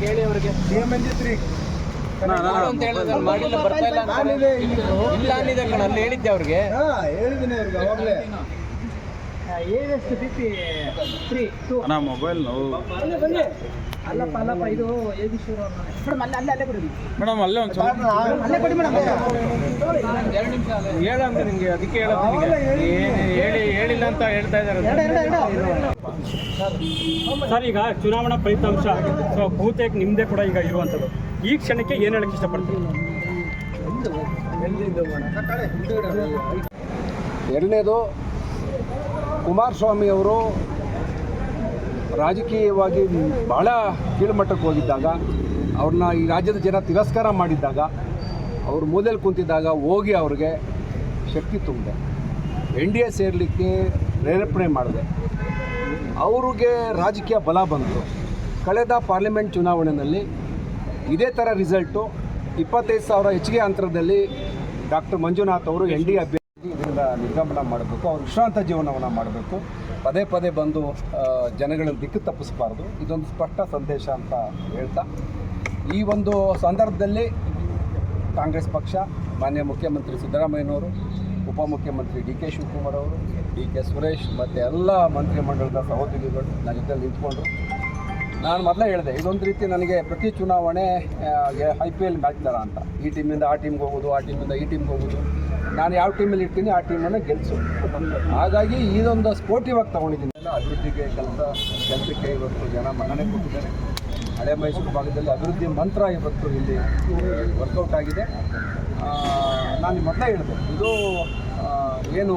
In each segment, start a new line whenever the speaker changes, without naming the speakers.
ಕೇಳಿ ಅವ್ರಿಗೆ
ಸಿಎಂ ಬಂದಿತ್ರಿ
ಮಾಡು ಅಂತ ಹೇಳಿದ್ರೆ ಮಾಡಿಲ್ಲ ಬರ್ತಾ ಇಲ್ಲ.
ಇಲ್ಲ
ಅಂದಿದೆ ಕಣ ಅಲ್ಲಿ ಹೇಳಿದ್ದೆ ಅವ್ರಿಗೆ
ಹೇಳಿದ್ದೀನಿ ಅವ್ರಿಗೆ ಅವಾಗಲೇ
ತ್ರೀ ಟು
ಅಣ್ಣ ಮೊಬೈಲ್ ನೋವು
ಬನ್ನಿ ಅಲ್ಲಪ್ಪ ಅಲ್ಲಪ್ಪ ಇದು ಮೇಡಮ್, ಅಲ್ಲೇ ಅಲ್ಲೇ ಅಲ್ಲೇ
ಮೇಡಮ್ ಅಲ್ಲೇ ಒಂದು ಸ್ವಲ್ಪ
ಅಲ್ಲೇ
ಎರಡು ನಿಮಿಷ ಹೇಳಂತ ನಿಂಗೆ ಅದಕ್ಕೆ. ಏನ್ ಹೇಳಿ ಹೇಳಿಲ್ಲ ಅಂತ ಹೇಳ್ತಾ ಇದ್ದಾರೆ
ಸರ್, ಈಗ ಚುನಾವಣಾ ಫಲಿತಾಂಶ ಬಹುತೇಕ ನಿಮ್ಮದೇ ಕೂಡ ಈಗ ಇರುವಂಥದ್ದು. ಈ ಕ್ಷಣಕ್ಕೆ ಏನು ಹೇಳಕ್ಕೆ ಇಷ್ಟಪಡ್ತೀನಿ
ಎರಡನೇದು, ಕುಮಾರಸ್ವಾಮಿ ಅವರು ರಾಜಕೀಯವಾಗಿ ಬಹಳ ಕೀಳುಮಟ್ಟಕ್ಕೆ ಹೋಗಿದ್ದಾಗ, ಅವ್ರನ್ನ ಈ ರಾಜ್ಯದ ಜನ ತಿರಸ್ಕಾರ ಮಾಡಿದ್ದಾಗ, ಅವರು ಮೂಲೆಯಲ್ಲಿ ಕುಂತಿದ್ದಾಗ ಹೋಗಿ ಅವ್ರಿಗೆ ಶಕ್ತಿ ತುಂಬಿದೆ. ಎನ್ ಡಿ ಎ ಸೇರಲಿಕ್ಕೆ ಪ್ರೇರೇಪಣೆ ಮಾಡಿದೆ. ಅವ್ರಿಗೆ ರಾಜಕೀಯ ಬಲ ಬಂತು. ಕಳೆದ ಪಾರ್ಲಿಮೆಂಟ್ ಚುನಾವಣೆಯಲ್ಲಿ ಇದೇ ಥರ ರಿಸಲ್ಟು ಇಪ್ಪತ್ತೈದು ಸಾವಿರ ಹೆಚ್ಚಿಗೆ ಅಂತರದಲ್ಲಿ ಡಾಕ್ಟರ್ ಮಂಜುನಾಥ್ ಅವರು ಎನ್ ಡಿ ಅಭ್ಯರ್ಥಿ ಇದರಿಂದ ನಿರ್ಗಮನ ಮಾಡಬೇಕು. ಅವರು ವಿಶ್ರಾಂತ ಜೀವನವನ್ನು ಮಾಡಬೇಕು. ಪದೇ ಪದೇ ಬಂದು ಜನಗಳನ್ನು ದಿಕ್ಕು ತಪ್ಪಿಸಬಾರ್ದು. ಇದೊಂದು ಸ್ಪಷ್ಟ ಸಂದೇಶ ಅಂತ ಹೇಳ್ತಾ. ಈ ಒಂದು ಸಂದರ್ಭದಲ್ಲಿ ಕಾಂಗ್ರೆಸ್ ಪಕ್ಷ, ಮಾನ್ಯ ಮುಖ್ಯಮಂತ್ರಿ ಸಿದ್ದರಾಮಯ್ಯನವರು ಉಪಮುಖ್ಯಮಂತ್ರಿ ಡಿ ಕೆ ಶಿವಕುಮಾರ್ ಅವರು, ಡಿ ಕೆ ಸುರೇಶ್ ಮತ್ತು ಎಲ್ಲ ಮಂತ್ರಿಮಂಡಲದ ಸಹೋದ್ಯೋಗಿಗಳು ನನ್ನ ಜೊತೆ ನಿಂತ್ಕೊಂಡ್ರು ನಾನು ಮೊದಲೇ ಹೇಳಿದೆ, ಇದೊಂದು ರೀತಿ ನನಗೆ ಪ್ರತಿ ಚುನಾವಣೆ ಐ ಪಿ ಎಲ್ ಮ್ಯಾಚ್ ಥರ ಅಂತ. ಈ ಟೀಮಿಂದ ಆ ಟೀಮ್ಗೆ ಹೋಗೋದು ಆ ಟೀಮಿಂದ ಈ ಟೀಮ್ಗೆ ಹೋಗೋದು ನಾನು ಯಾವ ಟೀಮಲ್ಲಿ ಇರ್ತೀನಿ, ಆ ಟೀಮನ್ನು ಗೆಲ್ಸು. ಹಾಗಾಗಿ ಇದೊಂದು ಸ್ಪೋರ್ಟಿವಾಗಿ ತೊಗೊಂಡಿದ್ದೀನಿ. ಅಭಿವೃದ್ಧಿಗೆ ಕೆಲಸ, ಕೆಲಸಕ್ಕೆ ಇವತ್ತು ಜನ ಮನ್ನಣೆ ಕೊಟ್ಟಿದ್ದಾರೆ. ಹಳೆ ಮೈಸೂರು ಭಾಗದಲ್ಲಿ ಅಭಿವೃದ್ಧಿ ಮಂತ್ರ ಇವತ್ತು ಇಲ್ಲಿ ವರ್ಕೌಟ್ ಆಗಿದೆ. ನಾನು ಮೊದಲೇ ಹೇಳಿದೆ. ಇದು ಏನು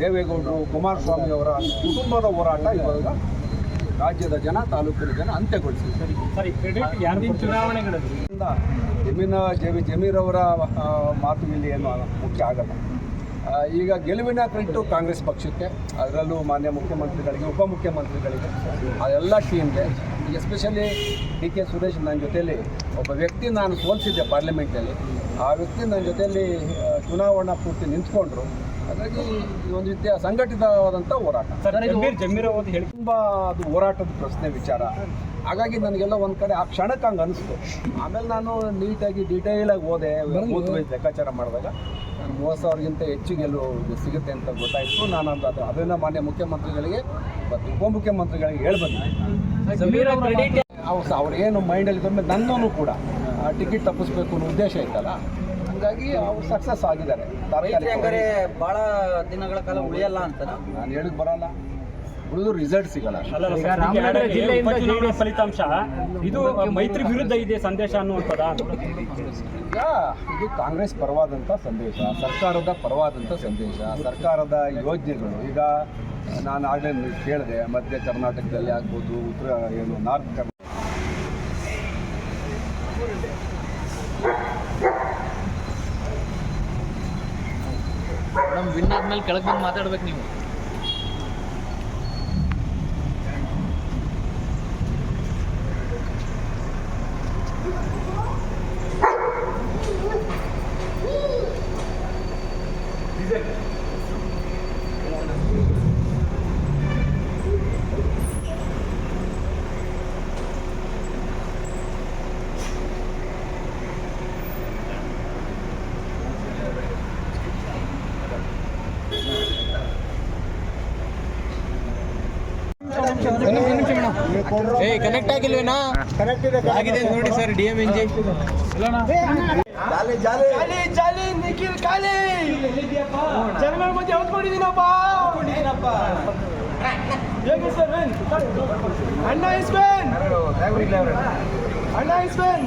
ದೇವೇಗೌಡರು ಕುಮಾರಸ್ವಾಮಿ ಅವರ ಕುಟುಂಬದ ಹೋರಾಟ ಇವಾಗ ರಾಜ್ಯದ ಜನ ತಾಲೂಕಿನ ಜನ
ಚುನಾವಣೆಗಳಲ್ಲಿ
ಇಂದ ಜಮೀನ ಜಮೀರ್ ಅವರ ಮಾತು ಇಲ್ಲಿ ಏನು ಮುಖ್ಯ ಆಗಲ್ಲ. ಈಗ ಗೆಲುವಿನ ಕ್ರೆಡಿಟು ಕಾಂಗ್ರೆಸ್ ಪಕ್ಷಕ್ಕೆ ಅದರಲ್ಲೂ ಮಾನ್ಯ ಮುಖ್ಯಮಂತ್ರಿಗಳಿಗೆ ಉಪಮುಖ್ಯಮಂತ್ರಿಗಳಿಗೆ ಆ ಎಲ್ಲ ಟೀಮ್ಗೆ ಎಸ್ಪೆಷಲಿ ಡಿ ಕೆ ಸುರೇಶ್ ನನ್ನ ಜೊತೆಯಲ್ಲಿ ಒಬ್ಬ ವ್ಯಕ್ತಿ ನಾನು ಸೋಲಿಸಿದ್ದೆ ಪಾರ್ಲಿಮೆಂಟಲ್ಲಿ. ಆ ವ್ಯಕ್ತಿ ನನ್ನ ಜೊತೆಯಲ್ಲಿ ಚುನಾವಣಾ ಪೂರ್ತಿ ನಿಂತ್ಕೊಂಡ್ರು. ಹಾಗಾಗಿ ಒಂದು ರೀತಿಯ ಸಂಘಟಿತವಾದಂಥ ಹೋರಾಟ.
ಹೇಳಿ.
ತುಂಬ ಅದು ಹೋರಾಟದ ಪ್ರಶ್ನೆ ವಿಚಾರ. ಹಾಗಾಗಿ ನನಗೆಲ್ಲ ಒಂದು ಕಡೆ ಆ ಕ್ಷಣಕ್ಕೆ ಹಂಗೆ ಅನಿಸ್ತು. ಆಮೇಲೆ ನಾನು ನೀಟಾಗಿ ಡೀಟೇಲಾಗಿ ಓದೆ ಲೆಕ್ಕಾಚಾರ ಮಾಡಿದಾಗ ಮೂವತ್ತು ಸಾವಿರಗಿಂತ ಹೆಚ್ಚು ಗೆಲುವು ಸಿಗುತ್ತೆ ಅಂತ ಗೊತ್ತಾಯಿತು. ನಾನು ಅಂತ ಅದು ಅದನ್ನು ಮಾನ್ಯ ಮುಖ್ಯಮಂತ್ರಿಗಳಿಗೆ ಮತ್ತು ಉಪಮುಖ್ಯಮಂತ್ರಿಗಳಿಗೆ ಮುಖ್ಯಮಂತ್ರಿಗಳಿಗೆ ಬಂದಿದ್ದೆ
ಸಮೀರ ಕ್ರೆಡಿಟ್
ಅವ್ರು ಏನು ಮೈಂಡಲ್ಲಿ ತಂದು ನನ್ನೂ ಕೂಡ ಟಿಕೆಟ್ ತಪ್ಪಿಸ್ಬೇಕು ಅನ್ನೋ ಉದ್ದೇಶ ಇತ್ತಲ್ಲ? ಹಂಗಾಗಿ ಅವ್ರು ಸಕ್ಸಸ್ ಆಗಿದ್ದಾರೆ. ಭಾಳ
ಬಹಳ ದಿನಗಳ ಕಾಲ ಉಳಿಯಲ್ಲ ಅಂತ.
ನಾನು ಹೇಳಿದ್ ಬರಲ್ಲ. ಉಳಿದು ರಿಸಲ್ಟ್ ಸಿಗಲ್ಲ.
ರಾಮನಗರ ಜಿಲ್ಲೆಯಿಂದ
ಫಲಿತಾಂಶ ಇದು ಮೈತ್ರಿ ವಿರುದ್ಧ ಇದೆ ಸಂದೇಶ ಅನ್ನುವಂಥದ್ದ?
ಈಗ ಇದು ಕಾಂಗ್ರೆಸ್ ಪರವಾದಂಥ ಸಂದೇಶ ಸರ್ಕಾರದ ಪರವಾದಂಥ ಸಂದೇಶ ಸರ್ಕಾರದ ಯೋಜನೆಗಳು ಈಗ ನಾನು ಆಗಲೇ ಕೇಳಿದೆ ಮಧ್ಯ ಕರ್ನಾಟಕದಲ್ಲಿ ಆಗ್ಬೋದು ಉತ್ತರ ಏನು ನಾರ್ತ್ ಕರ್ನಾಟಕ
ಮೇಡಮ್ ವಿನ್ ಆದ್ಮೇಲೆ ಕೆಳಗೆ ಬಂದು ಮಾತಾಡ್ಬೇಕು ನೀವು. ಏ ಕನೆಕ್ಟ್ ಆಗಿಲ್ವೇನಾ? ಆಗಿದೆ ನೋಡಿ sir D M MG
jolly jolly. Nikhil ಖಾಲಿ. ಜನಗಳ ಮಧ್ಯೆ ಹೊತ್ಕೊಂಡಿದ್ದೀನಪ್ಪ ಹೇಗೆ ಸರ್ ವೆನ್ ಅಣ್ಣ ಇಸ್ ವೆನ್ ಅಣ್ಣ ಇಸ್ ವೆನ್